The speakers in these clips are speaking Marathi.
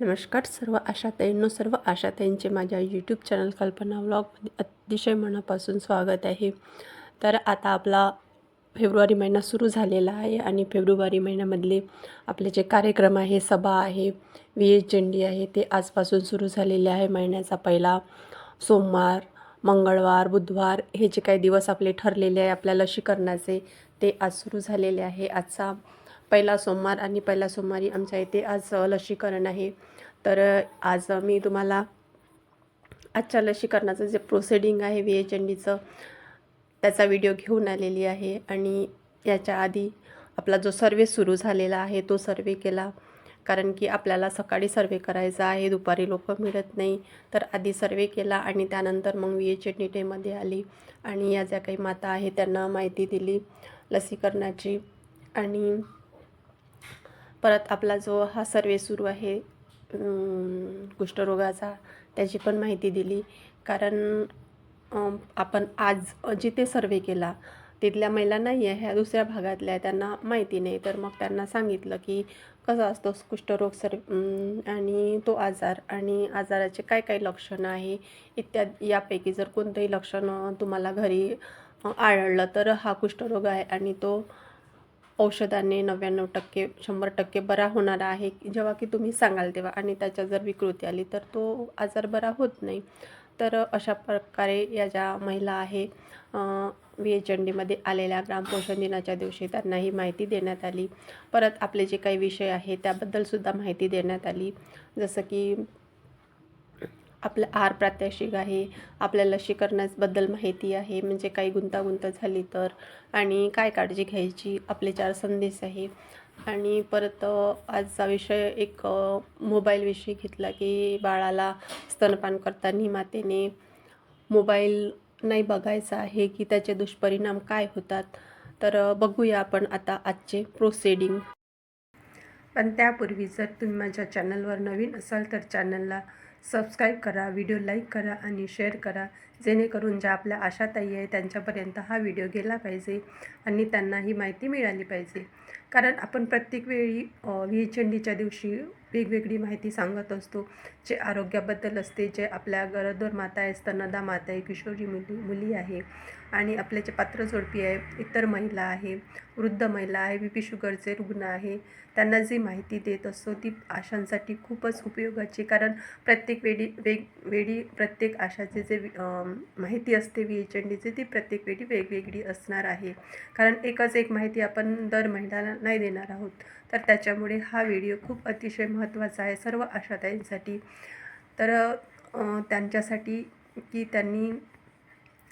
नमस्कार सर्व आशाताईंनो सर्व आशाताईंचे माझ्या यूट्यूब चॅनल कल्पना व्लॉगमध्ये अतिशय मनापासून स्वागत आहे. तर आता आपला फेब्रुवारी महिना सुरू झालेला आहे आणि फेब्रुवारी महिन्यामधले आपले जे कार्यक्रम आहे सभा आहे विजय चंडी आहे ते आजपासून सुरू झालेले आहे. महिन्याचा पहिला सोमवार मंगळवार बुधवार हे जे काही दिवस आपले ठरलेले आहे आपल्या लसीकरणाचे ते आज सुरू झालेले आहे. आजचा पहिला सोमवार आणि पहिला सोमवारी आमच्या इथे आज लसीकरण आहे. तर आज मी तुम्हाला आजच्या लसीकरणाचं जे प्रोसिडिंग आहे व्ही एच एन डीचं त्याचा व्हिडिओ घेऊन आलेली आहे आणि याच्या आधी आपला जो सर्वे सुरू झालेला आहे तो सर्वे केला. कारण की आपल्याला सकाळी सर्वे करायचा आहे दुपारी लोक मिळत नाही. तर आधी सर्वे केला आणि त्यानंतर मग व्ही एच एन डी आली आणि या ज्या काही माता आहे त्यांना माहिती दिली लसीकरणाची. आणि परत आपला जो हा सर्वे सुरू आहे कुष्ठरोगाचा त्याची पण माहिती दिली. कारण आपण आज जिथे सर्वे केला तिथल्या महिला नाही आहे ह्या दुसऱ्या भागातल्या त्यांना माहिती नाही. तर मग त्यांना सांगितलं की कसा असतो कुष्ठरोग सर आणि तो आजार? आणि आजाराचे काय काय लक्षणं आहे? इत्यादी यापैकी जर कोणतंही लक्षण तुम्हाला घरी आढळलं तर हा कुष्ठरोग आहे आणि तो औषधाने नव्याण्णव टक्के शंभर टक्के बरा होणार आहे जेव्हा की तुम्ही सांगाल तेव्हा. आणि त्याच्या जर विकृती आली तर तो आजार बरा होत नाही. तर अशा प्रकारे या ज्या महिला आहे व्ही एच एन डीमध्ये आलेल्या ग्रामपोषण दिनाच्या दिवशी त्यांना ही माहिती देण्यात आली. परत आपले जे काही विषय आहे त्याबद्दलसुद्धा माहिती देण्यात आली. जसं की आपलं आहार प्रात्यक्षिक आहे आपल्या लसीकरणाबद्दल माहिती आहे म्हणजे काही गुंतागुंत झाली तर आणि काय काळजी घ्यायची आपले चार संदेश आहे. आणि परत आजचा विषय एक मोबाईल मोबाईलविषयी घेतला की बाळाला स्तनपान करताना मातेने मोबाईल नाही बघायचा आहे की त्याचे दुष्परिणाम काय होतात. तर बघूया आपण आता आजचे प्रोसिडिंग पण त्यापूर्वी जर तुम्ही माझ्या चॅनलवर नवीन असाल तर चॅनलला सबस्क्राईब करा व्हिडिओ लाईक करा आणि शेअर करा. जेणेकरून ज्या आपल्या आशाताई आहे त्यांच्यापर्यंत हा व्हिडिओ गेला पाहिजे आणि त्यांना ही माहिती मिळाली पाहिजे. कारण आपण प्रत्येक वेळी व्ही दिवशी वेगवेगळी माहिती सांगत असतो. जे आरोग्याबद्दल असते जे आपल्या गरोदर माता आहे स्तनदा माता आहे किशोरी मुली मुली आहे आणि आपले जे पात्र जोडपी आहे इतर महिला आहे वृद्ध महिला आहे बी पी शुगरचे रुग्ण आहे त्यांना जी माहिती देत असतो ती आशांसाठी खूपच उपयोगाची कारण प्रत्येक वेळी वेगवेगळी प्रत्येक आशाचे जे माहिती असते व्ही एच एन डीची ती प्रत्येक वेळी वेगवेगळी असणार आहे. कारण एकच एक माहिती आपण दर महिन्याला नाही देणार आहोत. तर त्याच्यामुळे हा व्हिडिओ खूप अतिशय महत्त्वाचा आहे सर्व आशाताईंसाठी. तर त्यांच्यासाठी की त्यांनी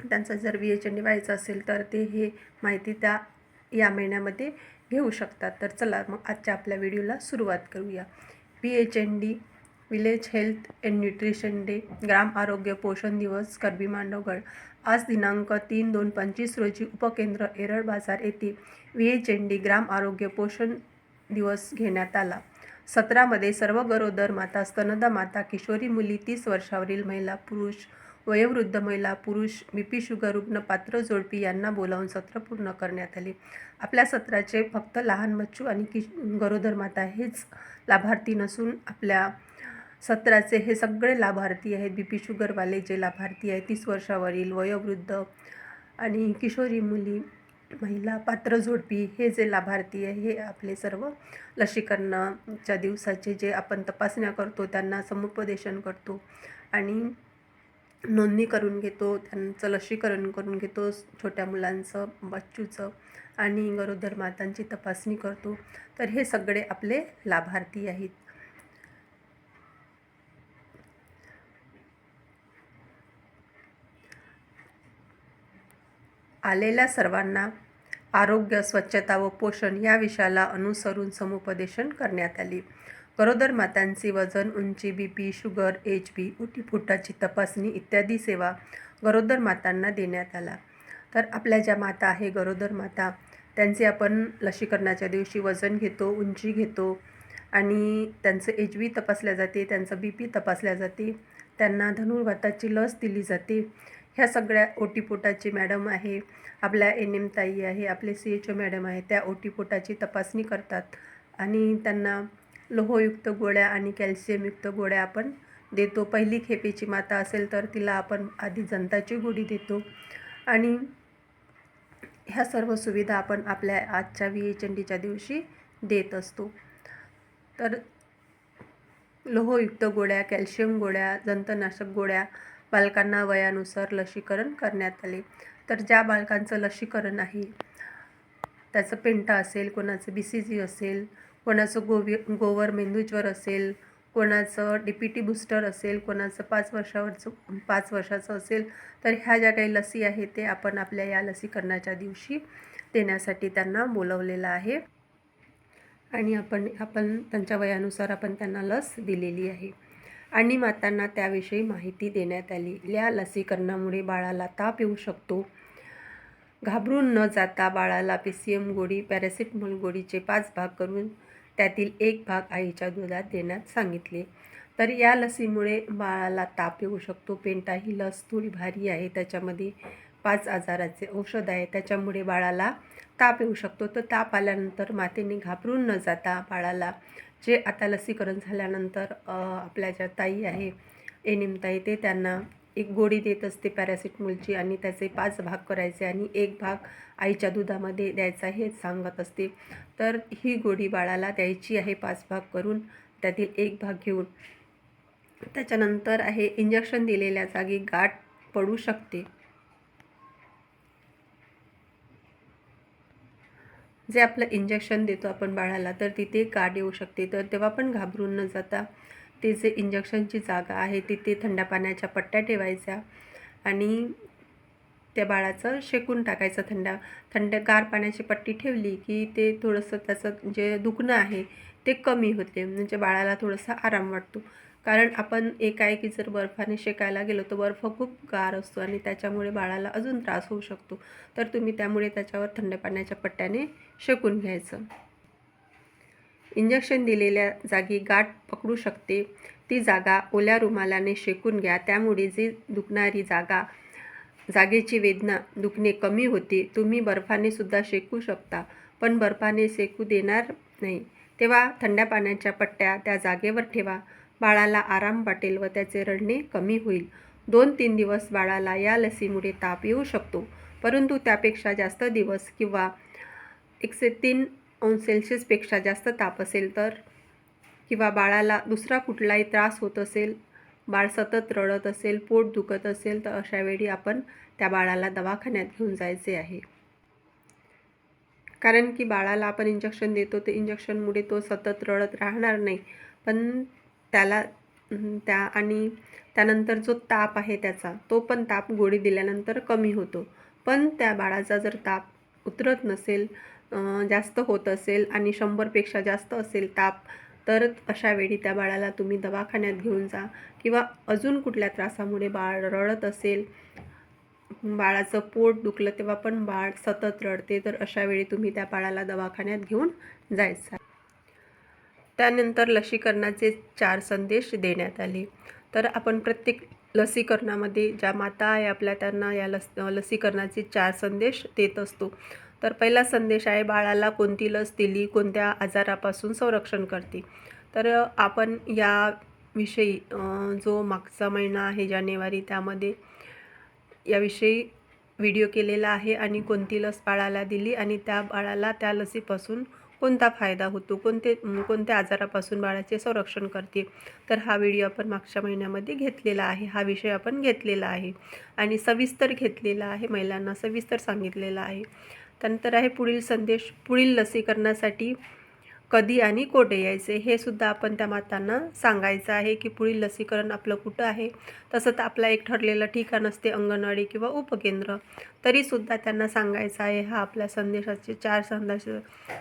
त्यांचं जर व्ही एच एन डी व्हायचं असेल तर ते हे माहिती त्या या महिन्यामध्ये घेऊ शकतात. तर चला मग आजच्या आपल्या व्हिडिओला सुरुवात करूया. V H N D village health and nutrition day ग्राम आरोग्य पोषण दिवस करबी मांडवगड. आज दिनांक तीन दोन पंचवीस रोजी उपकेंद्र एरळ बाजार येथे व्ही एच एन डी ग्राम आरोग्य पोषण दिवस घेण्यात आला. सत्रामध्ये सर्व गरोदर माता स्तनदा माता किशोरी मुली तीस वर्षावरील महिला पुरुष वयोवृद्ध महिला पुरुष बी पी शुगर रुग्ण पात्र जोडपी यांना बोलावून सत्र पूर्ण करण्यात आले. आपल्या सत्राचे फक्त लहान बच्चू आणि किश गरोदर माता हेच लाभार्थी नसून आपल्या सत्राचे हे सगळे लाभार्थी आहेत. बी पी शुगरवाले जे लाभार्थी आहेत तीस वर्षावरील वयोवृद्ध आणि किशोरी मुली महिला पात्र जोडपी हे जे लाभार्थी आहे हे आपले सर्व लसीकरणाच्या दिवसाचे जे आपण तपासण्या करतो त्यांना समुपदेशन करतो आणि नोंदणी करून घेतो त्यांचं लसीकरण करून घेतो छोट्या मुलांचं बच्चूचं आणि गरोदर मातांची तपासणी करतो. तर हे सगळे आपले लाभार्थी आहेत. आलेल्या सर्वांना आरोग्य स्वच्छता व पोषण या विषयाला अनुसरून समुपदेशन करण्यात आली. गरोदर मातांचे वजन उंची B P sugar H B उटीफुटाची तपासणी इत्यादी सेवा गरोदर मातांना देण्यात आला तर आपल्या ज्या माता आहे गरोदर माता त्यांचे आपण लसीकरणाच्या दिवशी वजन घेतो उंची घेतो आणि त्यांचं एच बी तपासल्या जाते त्यांचं बी पी तपासल्या जाते त्यांना धनुर्वाताची लस दिली जाते ह्या सगळ्या ओटीपोटाची मॅडम आहे आपल्या एन एम ताई आहे आपले सी एच ओ मॅडम आहे त्या ओटीपोटाची तपासणी करतात. आणि त्यांना लोहयुक्त गोळ्या आणि कॅल्शियमयुक्त गोळ्या आपण देतो. पहिली खेपेची माता असेल तर तिला आपण आधी जंताची गोळी देतो. आणि ह्या सर्व सुविधा आपण आपल्या आजच्या विएचंडीच्या दिवशी देत असतो. तर लोहयुक्त गोळ्या कॅल्शियम गोळ्या जंतनाशक गोळ्या बालकांना वयानुसार लसीकरण करण्यात आले. तर ज्या बालकांचं लसीकरण आहे त्याचं पेंटा असेल कोणाचं बी सी जी असेल कोणाचं गोवी गोवर मेंदूज्वर असेल कोणाचं डी पी टी बूस्टर असेल कोणाचं पाच वर्षावरचं पाच वर्षाचं असेल तर ह्या ज्या काही लसी आहे ते आपण आपल्या या लसीकरणाच्या दिवशी देण्यासाठी त्यांना बोलवलेलं आहे. आणि आपण आपण त्यांच्या वयानुसार आपण त्यांना लस दिलेली आहे. आणि मातांना त्याविषयी माहिती देण्यात आली. या लसीकरणामुळे बाळाला ताप येऊ शकतो. घाबरून न जाता बाळाला पी सी एम गोळी पॅरासिटमॉल गोळीचे पाच भाग करून त्यातील एक भाग आईच्या दुधात देण्यात सांगितले. तर या लसीमुळे बाळाला ताप येऊ शकतो. पेंटा ही लस थोडी भारी आहे. त्याच्यामध्ये पाच आजाराचे औषध आहे. त्याच्यामुळे बाळाला ताप येऊ शकतो. तर ताप आल्यानंतर मातेने घाबरून न जाता बाळाला जे आता लसीकरण झाल्यानंतर आपल्या ज्या ताई आहे एनिमताई ते त्यांना एक गोळी देत असते पॅरासिटमोलची आणि त्याचे पाच भाग करायचे आणि एक भाग आईच्या दुधामध्ये द्यायचा हे सांगत असते. तर ही गोळी बाळाला द्यायची आहे पाच भाग करून त्यातील एक भाग घेऊन. त्याच्यानंतर आहे इंजेक्शन दिलेल्या जागी गाठ पडू शकते. जे आपलं इंजेक्शन देतो आपण बाळाला तर तिथे गाठ येऊ शकते. तर तेव्हा पण घाबरून न जाता ते जे इंजेक्शनची जागा आहे तिथे थंड पाण्याच्या पट्ट्या ठेवायच्या आणि त्या बाळाचं शेकून टाकायचं. थंड थंड गार पाण्याची पट्टी ठेवली की ते थोडंसं त्याचं जे दुखणं आहे ते कमी होते. म्हणजे बाळाला थोडंसं आराम वाटतो. कारण आपण एकाएकी जर बर्फाने शेकायला गेलो तर बर्फ खूप गार असतो आणि त्याच्यामुळे बाळाला अजून त्रास होऊ शकतो. तर तुम्ही त्यामुळे त्याच्यावर थंड पाण्याच्या पट्ट्याने शेकून घ्यायचं. इंजेक्शन दिलेल्या जागी गाठ पकडू शकते. ती जागा ओल्या रुमालाने शेकून घ्या. त्यामुळे जी दुखणारी जागा जागेची वेदना दुखणे कमी होते. तुम्ही बर्फाने सुद्धा शेकू शकता पण बर्फाने शेकू देणार नाही. तेव्हा थंड्या पाण्याच्या पट्ट्या त्या जागेवर ठेवा. बाळाला आराम वाटेल व त्याचे रडणे कमी होईल. दोन तीन दिवस बाळाला या लसीमुळे ताप येऊ शकतो. परंतु त्यापेक्षा जास्त दिवस किंवा एकशे तीन अंश सेल्सिअसपेक्षा जास्त ताप असेल तर? किंवा बाळाला दुसरा कुठलाही त्रास होत असेल बाळ सतत रडत असेल पोट दुखत असेल तर अशावेळी आपण त्या बाळाला दवाखान्यात घेऊन जायचे आहे. कारण की बाळाला आपण इंजेक्शन देतो ते इंजेक्शनमुळे तो सतत रडत राहणार नाही. पण त्याला त्या आणि त्यानंतर जो ताप आहे त्याचा तो पण ताप गोळी दिल्यानंतर कमी होतो. पण त्या बाळाचा जर ताप उतरत नसेल जास्त होत असेल आणि शंभरपेक्षा जास्त असेल ताप तर अशा वेळी त्या बाळाला तुम्ही दवाखान्यात घेऊन जा किंवा अजून कुठल्या त्रासामुळे बाळ रडत असेल बाळाचं पोट दुखलं तेव्हा पण बाळ सतत रडते तर अशा वेळी तुम्ही त्या बाळाला दवाखान्यात घेऊन जायचा. त्यानंतर लसीकरणाचे चार संदेश देण्यात आले. तर आपण प्रत्येक लसीकरणामध्ये ज्या माता आहे आपल्या त्यांना या लस लसीकरणाचे चार संदेश देत असतो. तर पहिला संदेश आहे बाळाला कोणती लस दिली कोणत्या आजारापासून संरक्षण करते. तर आपण याविषयी जो मागचा महिना आहे जानेवारी त्यामध्ये याविषयी व्हिडिओ केलेला आहे आणि कोणती लस बाळाला दिली आणि त्या बाळाला त्या लसीपासून कोणता फायदा होतो? कोणते कोणत्या आजारापासून बाळाचे संरक्षण करते? तर हा व्हिडिओ आपण मागच्या महिन्यामध्ये घेतलेला आहे. हा विषय आपण घेतलेला आहे. आणि सविस्तर घेतलेला आहे. महिलांना सविस्तर सांगितलेला आहे. त्यानंतर आहे पुढील संदेश. पुढील लसीकरणासाठी कधी आणि कोठे यायचे हे सुद्धा आपण त्या मातांना सांगायचं आहे की पुढील लसीकरण आपलं कुठं आहे. तसं तर आपलं एक ठरलेलं ठिकाण असते अंगणवाडी किंवा उपकेंद्र. तरीसुद्धा त्यांना सांगायचं आहे हा आपल्या संदेशाचे चार संदेश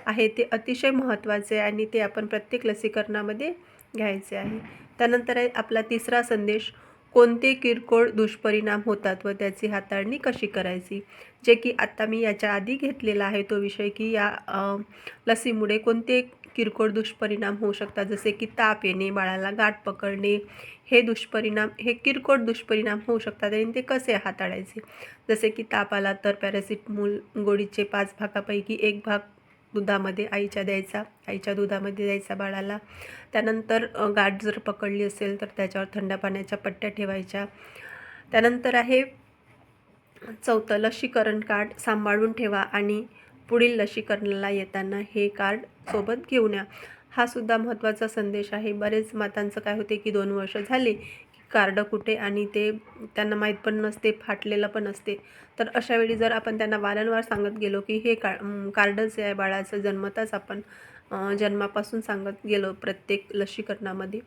आहे ते अतिशय महत्त्वाचे आणि ते आपण प्रत्येक लसीकरणामध्ये घ्यायचे आहे. त्यानंतर आहे आपला तिसरा संदेश कोणते किरकोळ दुष्परिणाम होतात व त्याची हाताळणी कशी करायची? जे की आत्ता मी याच्या आधी घेतलेला आहे तो विषय की या लसीमुळे कोणते किरकोळ दुष्परिणाम होऊ शकतात? जसे की ताप येणे बाळाला गाठ पकडणे हे दुष्परिणाम हे किरकोळ दुष्परिणाम होऊ शकतात आणि ते कसे हाताळायचे? जसे की ताप आला तर पॅरासिटमोल गोळीचे पाच भागापैकी एक भाग दुधामध्ये आईच्या द्यायचा आईच्या दुधामध्ये द्यायचा बाळाला. त्यानंतर गाठ जर पकडली असेल तर त्याच्यावर थंड पाण्याच्या पट्ट्या ठेवायच्या. त्यानंतर आहे चौथं लसीकरण कार्ड सांभाळून ठेवा आणि पुढील लसीकरणाला येताना हे कार्ड सोबत घेऊन या. हा सुद्धा महत्त्वाचा संदेश आहे. बरेच मातांचं काय होते की दोन वर्ष झाली कार्ड कुठे आणि ते त्यांना माहीत पण नसते फाटलेलं पण असते. तर अशा वेळी जर आपण त्यांना वारंवार सांगत गेलो की हे का कार्डच आहे बाळाचं जन्मताच आपण जन्मापासून सांगत गेलो प्रत्येक लसीकरणामध्ये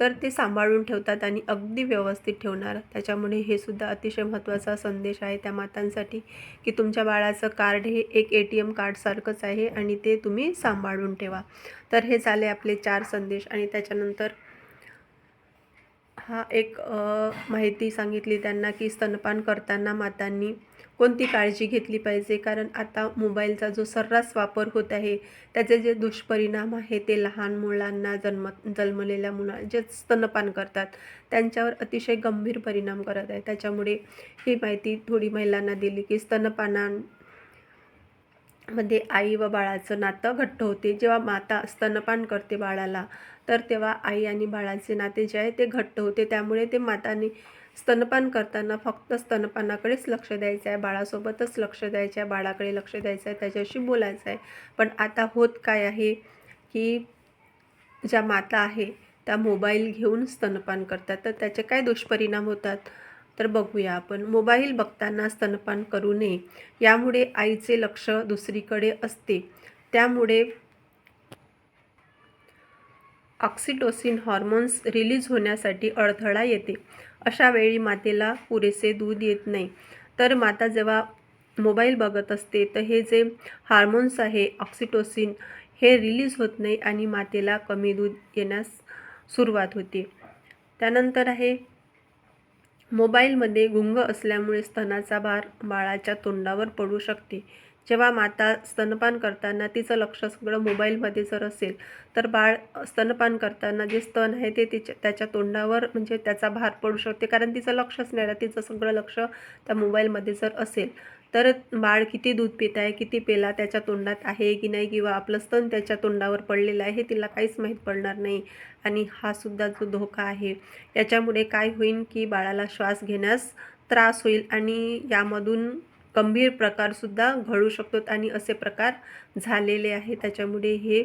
तर ते सांभाळून ठेवतात आणि अगदी व्यवस्थित ठेवणार. त्याच्यामुळे हे सुद्धा अतिशय महत्त्वाचा संदेश आहे त्या मातांसाठी की तुमच्या बाळाचं कार्ड हे एक ए टी एम कार्डसारखंच आहे आणि ते तुम्ही सांभाळून ठेवा. तर हे झाले आपले चार संदेश आणि त्याच्यानंतर हा एक माहिती सांगितली त्यांना की स्तनपान करताना मातांनी कोणती काळजी घेतली पाहिजे? कारण आता मोबाईलचा जो सर्रास वापर होत आहे त्याचे जे दुष्परिणाम आहे ते लहान मुलांना जन्म जन्मलेल्या मुला जे स्तनपान करतात त्यांच्यावर अतिशय गंभीर परिणाम करत आहे. त्याच्यामुळे ही माहिती थोडी महिलांना दिली की स्तनपानां मध्ये आई व बाळाचं नातं घट्ट होते. जेव्हा माता स्तनपान करते बाळाला तर तेव्हा आई आणि बाळाचे नाते जे आहे ते घट्ट होते. त्यामुळे ते माताने स्तनपान करताना फक्त स्तनपानाकडेच लक्ष द्यायचं आहे. बाळासोबतच लक्ष द्यायचं आहे. बाळाकडे लक्ष द्यायचं आहे. त्याच्याशी बोलायचं आहे. पण आता होत काय आहे की ज्या माता आहे त्या मोबाईल घेऊन स्तनपान करतात. तर त्याचे काय दुष्परिणाम होतात? तर बघूया आपण. मोबाईल बघताना स्तनपान करू नये. यामुळे आईचे लक्ष दुसरीकडे असते. त्यामुळे ऑक्सिटोसिन हॉर्मोन्स रिलीज होण्यासाठी अडथळा येते. अशा वेळी मातेला पुरेसे दूध येत नाही. तर माता जेव्हा मोबाईल बघत असते तर हे जे हार्मोन्स आहे ऑक्सिटोसिन हे रिलीज होत नाही आणि मातेला कमी दूध येण्यास सुरुवात होते. त्यानंतर आहे मोबाईलमध्ये गुंग असल्यामुळे स्तनाचा भार बाळाच्या तोंडावर पडू शकते. जेव्हा माता स्तनपान करताना तिचं लक्ष सगळं मोबाईलमध्ये जर असेल तर बाळ स्तनपान करताना जे स्तन आहे ते तिच्या त्याच्या तोंडावर म्हणजे त्याचा भार पडू शकते. कारण तिचं लक्षच नाही राहत तिचं सगळं लक्ष त्या मोबाईलमध्ये जर असेल तर बाळ किती दूध पित आहे किती पेला त्याच्या तोंडात आहे की नाही किंवा आपलं स्तन त्याच्या तोंडावर पडलेलं आहे हे तिला काहीच माहीत पडणार नाही. आणि हा सुद्धा जो धोका आहे याच्यामुळे काय होईल की बाळाला श्वास घेण्यास त्रास होईल आणि यामधून गंभीर प्रकारसुद्धा घडू शकतात आणि असे प्रकार झालेले आहे त्याच्यामुळे हे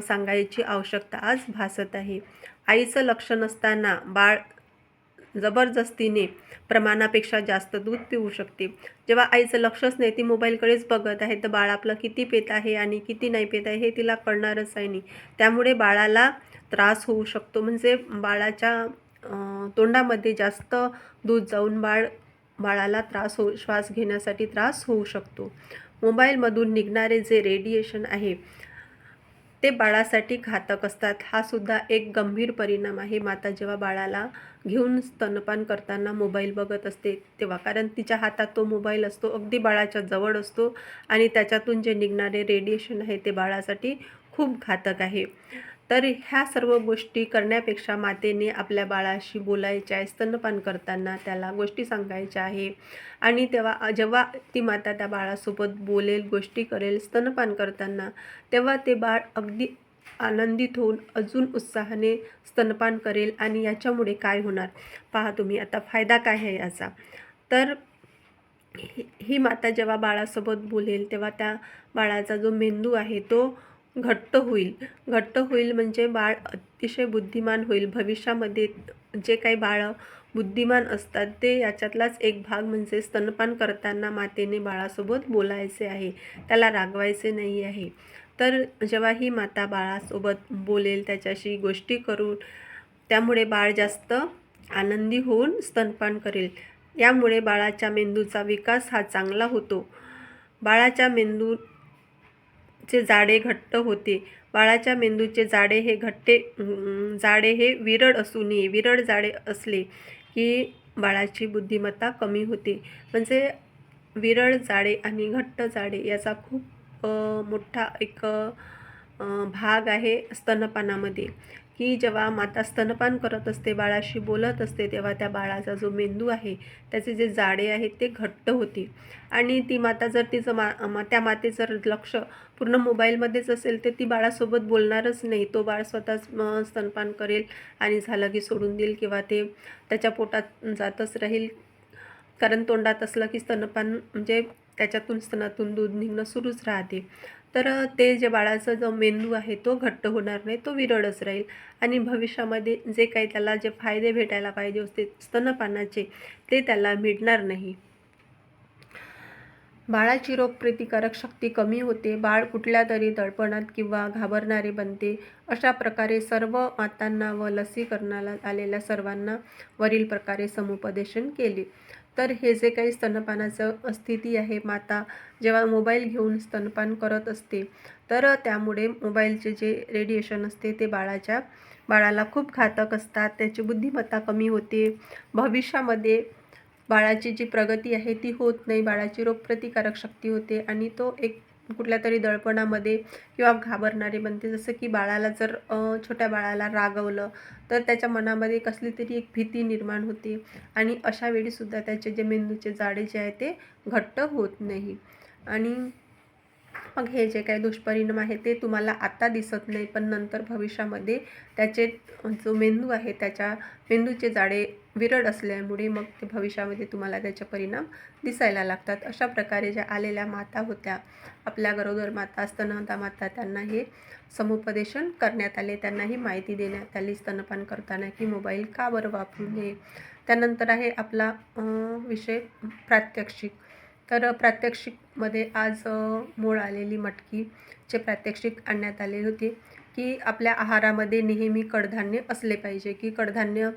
सांगायची आवश्यकता आज भासत आहे. आईचं लक्ष नसताना बाळ जबरदस्तीने प्रमाणापेक्षा जास्त दूध पिऊ शकते. जेव्हा आईचं लक्षच नाही ती मोबाईलकडेच बघत आहे तर बाळ आपलं किती पेत आहे आणि किती नाही पेत आहे हे तिला कळणारच आहे नाही. त्यामुळे बाळाला त्रास होऊ शकतो. म्हणजे बाळाच्या तोंडामध्ये जास्त दूध जाऊन बाळ बाळाला त्रास होऊ श्वास घेण्यासाठी त्रास होऊ शकतो. मोबाईलमधून निघणारे जे रेडिएशन आहे ते बाळासाठी घातक असतात. हा सुद्धा एक गंभीर परिणाम आहे. माता जेव्हा बाळाला घेऊन स्तनपान करताना मोबाईल बघत असते तेव्हा कारण तिच्या हातात तो मोबाईल असतो अगदी बाळाच्या जवळ असतो आणि त्याच्यातून जे निघणारे रेडिएशन आहे ते बाळासाठी खूप घातक आहे. तर ह्या सर्व गोष्टी करण्यापेक्षा मातेने आपल्या बाळाशी बोलायच्या आहे स्तनपान करताना त्याला गोष्टी सांगायच्या आहे. आणि तेव्हा जेव्हा ती माता त्या बाळासोबत बोलेल गोष्टी करेल स्तनपान करताना तेव्हा ते बाळ अगदी आनंदित होऊन अजून उत्साहाने स्तनपान करेल आणि याच्यामुळे काय होणार? पहा तुम्ही आता फायदा काय आहे याचा? तर ही ही माता जेव्हा बाळासोबत बोलेल तेव्हा त्या बाळाचा जो मेंदू आहे तो घट्ट होईल. घट्ट होईल म्हणजे बाळ अतिशय बुद्धिमान होईल. भविष्यामध्ये जे काही बाळं बुद्धिमान असतात ते याच्यातलाच एक भाग म्हणजे स्तनपान करताना मातेने बाळासोबत बोलायचे आहे. त्याला रागवायचे नाही आहे. तर जेव्हा ही माता बाळासोबत बोलेल त्याच्याशी गोष्टी करून त्यामुळे बाळ जास्त आनंदी होऊन स्तनपान करेल. यामुळे बाळाच्या मेंदूचा विकास हा चांगला होतो. बाळाच्या मेंदू चे जाडे घट्ट होते. बाळाच्या मेंदूचे जाडे हे घट्टे जाडे हे विरळ असू नये विरळ जाडे असले की बाळाची बुद्धिमत्ता कमी होते. म्हणजे विरळ जाडे आणि घट्ट जाडे याचा खूप मोठा एक भाग आहे स्तनपानामध्ये. की जेव्हा माता स्तनपान करत असते बाळाशी बोलत असते तेव्हा त्या बाळाचा जो मेंदू आहे त्याचे जे जाडे आहेत ते घट्ट होते. आणि ती माता जर तिचं मा मा- त्या मातेचं जर लक्ष पूर्ण मोबाईलमध्येच असेल तर ती बाळासोबत बोलणारच नाही. तो बाळ स्वतःच स्तनपान करेल आणि झालं की सोडून देईल किंवा ते त्याच्या पोटात जातच राहील. कारण तोंडात असलं की स्तनपान म्हणजे त्याच्यातून स्तनातून दूध निघणं सुरूच राहते. तर ते जे बाळाचा जो मेंदू आहे तो घट्ट होणार नाही तो विरळच राहील. आणि भविष्यामध्ये जे काही त्याला जे फायदे भेटायला पाहिजे असते स्तनपानाचे ते त्याला मिळणार नाही. बाळाची रोगप्रतिकारक शक्ती कमी होते. बाळ कुठल्या तरी दडपणात किंवा घाबरणारे बनते. अशा प्रकारे सर्व मातांना व लसीकरणाला आलेल्या सर्वांना वरील प्रकारे समुपदेशन केले. तर हे जे काही स्तनपानाचं स्थिती आहे माता जेव्हा मोबाईल घेऊन स्तनपान करत असते तर त्यामुळे मोबाईलचे जे रेडिएशन असते ते बाळाच्या बाळाला खूप घातक असतात. त्याची बुद्धिमत्ता कमी होते. भविष्यामध्ये बाळाची जी प्रगती आहे ती होत नाही. बाळाची रोगप्रतिकारक शक्ती होते आणि तो एक कुठल्या तरी दळपणामध्ये किंवा घाबरणारे बनते. जसं की बाळाला जर छोट्या बाळाला रागवलं तर त्याच्या मनामध्ये कसली तरी एक भीती निर्माण होते. आणि अशा वेळीसुद्धा त्याचे जे मेंदूचे जाडे जे आहे ते घट्ट होत नाही. आणि मग हे जे काही दुष्परिणाम आहे ते तुम्हाला आता दिसत नाही पण नंतर भविष्यामध्ये त्याचे जो मेंदू आहे त्याच्या मेंदूचे जाडे विरळ असल्यामुळे मग ते भविष्यामध्ये तुम्हाला त्याचे परिणाम दिसायला लागतात. अशा प्रकारे ज्या आलेल्या माता होत्या आपल्या गरोदर माता स्तनदा माता त्यांना हे समुपदेशन करण्यात आले. त्यांना ही माहिती देण्यात आली स्तनपान करताना की मोबाईल का बरं वापरू नये. त्यानंतर आहे आपला विषय प्रात्यक्षिक. तर प्रात्यक्षिकमध्ये आज मोड मूळ आलेली मटकीचे प्रात्यक्षिक आणण्यात आले होते की आपल्या आहारामध्ये नेहमी कडधान्य असले पाहिजे की कडधान्य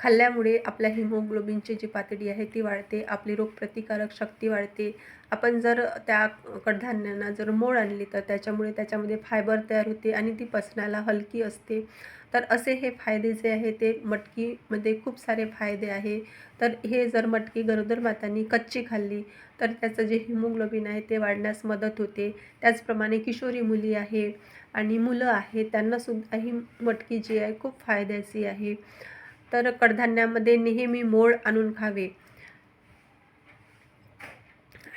खाल्ल्यामुळे आपल्या हिमोग्लोबिनची जी पातळी आहे ती वाढते आपली रोगप्रतिकारक शक्ती वाढते. आपण जर त्या कडधान्यांना जर मोड आणली तर त्याच्यामुळे त्याच्यामध्ये फायबर तयार होते आणि ती पचनाला हलकी असते. तर असे हे फायदे जे आहे ते मटकीमध्ये खूप सारे फायदे आहे. तर हे जर मटकी गरोदर मातांनी कच्ची खाल्ली तर त्याचं जे हिमोग्लोबिन आहे ते वाढण्यास मदत होते. त्याचप्रमाणे किशोरी मुली आहे आणि मुलं आहे त्यांनासुद्धा ही मटकी जी आहे खूप फायद्याची आहे. तर कडधान्यामध्ये नेहमी मोड आणून खावे.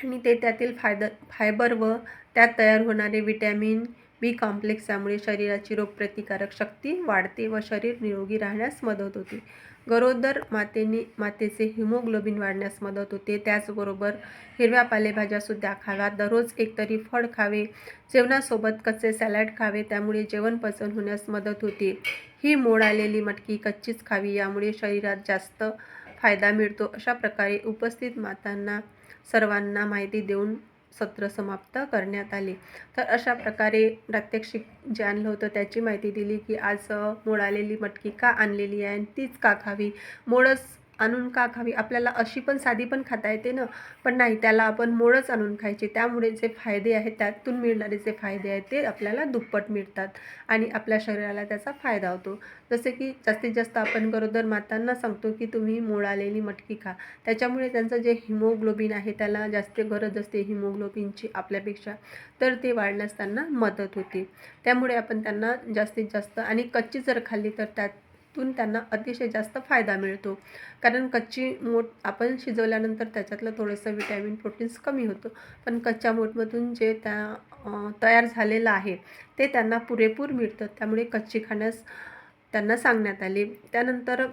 आणि ते त्यातील फायदा फायबर व त्यात तयार होणारे विटॅमिन बी कॉम्प्लेक्स यामुळे शरीराची रोगप्रतिकारक शक्ती वाढते व शरीर निरोगी राहण्यास मदत होते. गरोदर मातेने मातेचे हिमोग्लोबिन वाढण्यास मदत होते. त्याचबरोबर हिरव्या पालेभाज्यासुद्धा खाव्या दररोज एकतरी फळ खावे. जेवणासोबत कच्चे सॅलड खावे. त्यामुळे जेवण पचन होण्यास मदत होते. ही मोड आलेली मटकी कच्चीच खावी. यामुळे शरीरात जास्त फायदा मिळतो. अशा प्रकारे उपस्थित मातांना सर्वांना माहिती देऊन सत्र समाप्त करण्यात आले. तर अशा प्रकारे प्रात्यक्षिक जे आणलं होतं त्याची माहिती दिली की आज अ, मोड आलेली मटकी का आणलेली आहे आणि तीच का खावी? मोडच आणून का खावी? आपल्याला अशी पण साधी पण खाता येते ना. पण नाही त्याला आपण मोडच आणून खायचे. त्यामुळे जे फायदे आहेत त्यातून मिळणारे जे फायदे आहेत ते आपल्याला दुप्पट मिळतात. आणि आपल्या शरीराला त्याचा फायदा होतो. जसे की जास्तीत जास्त आपण गरोदर मातांना सांगतो की तुम्ही मोळालेली आलेली मटकी खा. त्याच्यामुळे त्यांचं जे हिमोग्लोबिन आहे त्याला जास्त गरज असते हिमोग्लोबिनची आपल्यापेक्षा. तर ते वाढण्यास त्यांना मदत होते. त्यामुळे आपण त्यांना जास्तीत जास्त आणि कच्ची जर खाल्ली तर त्यात त्यातून त्यांना अतिशय जास्त फायदा मिळतो. कारण कच्ची मोठ आपण शिजवल्यानंतर त्याच्यातलं थोडंसं विटॅमिन प्रोटीन्स कमी होतं. पण कच्च्या मोठमधून जे त्या तयार झालेलं आहे ते त्यांना पुरेपूर मिळतं. त्यामुळे कच्ची खाण्यास त्यांना सांगण्यात आले. त्यानंतर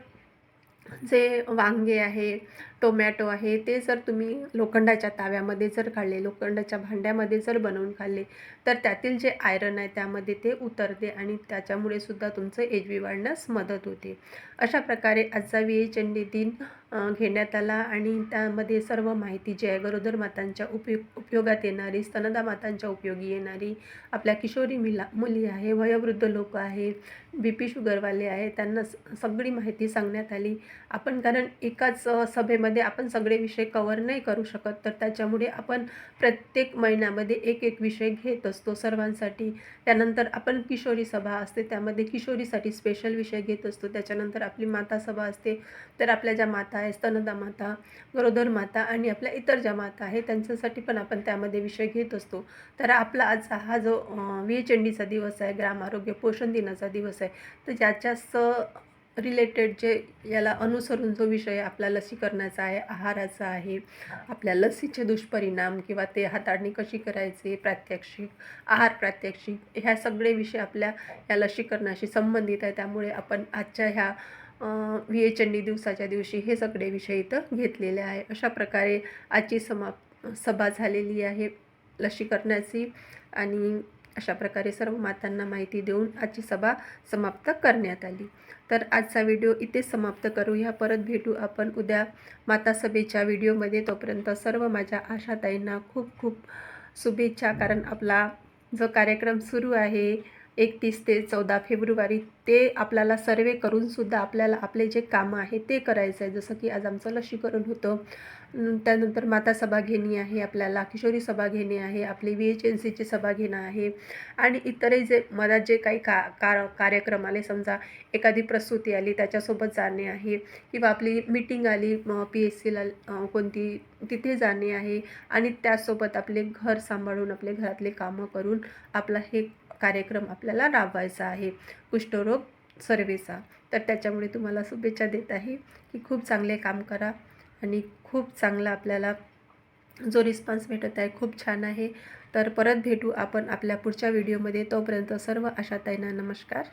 जे वांगे आहे टोमॅटो आहे ते जर तुम्ही लोखंडाच्या ताव्यामध्ये जर खाल्ले लोखंडाच्या भांड्यामध्ये जर बनवून खाल्ले तर त्यातील जे आयरन आहे त्यामध्ये ते उतरते आणि त्याच्यामुळे सुद्धा तुमचं एच वाढण्यास मदत होते. अशा प्रकारे आजचा विये चंडी दिन घेण्यात आला आणि त्यामध्ये सर्व माहिती जी आहे गरोदर मातांच्या उपयो उपयोगात येणारी स्तनदा मातांच्या उपयोगी येणारी आपल्या किशोरी मिला मुली आहे वयोवृद्ध लोक आहे बी पी शुगरवाले आहे त्यांना स- सगळी माहिती सांगण्यात आली. आपण कारण एकाच सभेमध्ये महिन्यामध्ये आपण सगळे विषय कवर नाही करू शकत. तर त्याच्यामुळे आपण प्रत्येक महिन्यामध्ये एक एक विषय घेत असतो सर्वांसाठी. त्यानंतर आपण किशोरी सभा असते त्यामध्ये किशोरीसाठी स्पेशल विषय घेत असतो. त्याच्यानंतर आपली माता सभा असते. तर आपल्या ज्या माता आहे स्तनदा माता गरोदर माता आणि आपल्या इतर ज्या माता आहे त्यांच्यासाठी पण आपण त्यामध्ये विषय घेत असतो. तर आपला आजचा हा जो विचंडीचा दिवस आहे ग्राम आरोग्य पोषण दिनाचा दिवस आहे तर ज्याच्या स रिलेटेड जे याला अनुसरून जो विषय आपला लसीकरणाचा आहे आहाराचा आहे आपल्या लसीचे दुष्परिणाम किंवा ते हाताळणी कशी करायची प्रात्यक्षिक आहार प्रात्यक्षिक ह्या सगळे विषय आपल्या या लसीकरणाशी संबंधित आहे. त्यामुळे आपण आजच्या ह्या विएचंडी दिवसाच्या दिवशी हे सगळे विषय इथं घेतलेले आहे. अशा प्रकारे आजची समाप सभा झालेली आहे लसीकरणाची आणि अशा प्रकारे सर्व मातांना माहिती देऊन आजची सभा समाप्त करण्यात आली. तर आजचा व्हिडिओ इथेच समाप्त करूया परत भेटू आपण उद्या माता सभेच्या व्हिडिओमध्ये. तोपर्यंत सर्व माझ्या आशाताईंना खूप खूप शुभेच्छा. कारण आपला जो कार्यक्रम सुरू आहे एकतीस ते चौदा फेब्रुवारी ते आपल्याला सर्वे करूनसुद्धा आपल्याला आपले जे कामं आहे ते करायचं आहे. जसं की आज आमचं लसीकरण होतं. त्यानंतर माता सभा घेणी आहे आपल्याला किशोरी सभा घेणे आहे आपली व्ही एच एन सीची सभा घेणं आहे आणि इतरही जे मला जे काही का कार कार्यक्रम आले समजा एखादी प्रसूती आली त्याच्यासोबत जाणे आहे किंवा आपली मीटिंग आली पी एस सीला कोणती तिथे जाणे आहे आणि त्यासोबत आपले घर सांभाळून आपले घरातले कामं करून आपला हे कार्यक्रम आपल्याला राबवायचा आहे. कुष्ठरोग सर्वेचा. तर त्याच्यामुळे तुम्हाला शुभेच्छा देत आहे की खूप चांगले काम करा आणि खूप चांगला आपल्याला जो रिस्पॉन्स भेटत आहे खूप छान आहे. तर परत भेटू आपण आपल्या पुढच्या व्हिडिओमध्ये तोपर्यंत सर्व आशाताईंना नमस्कार.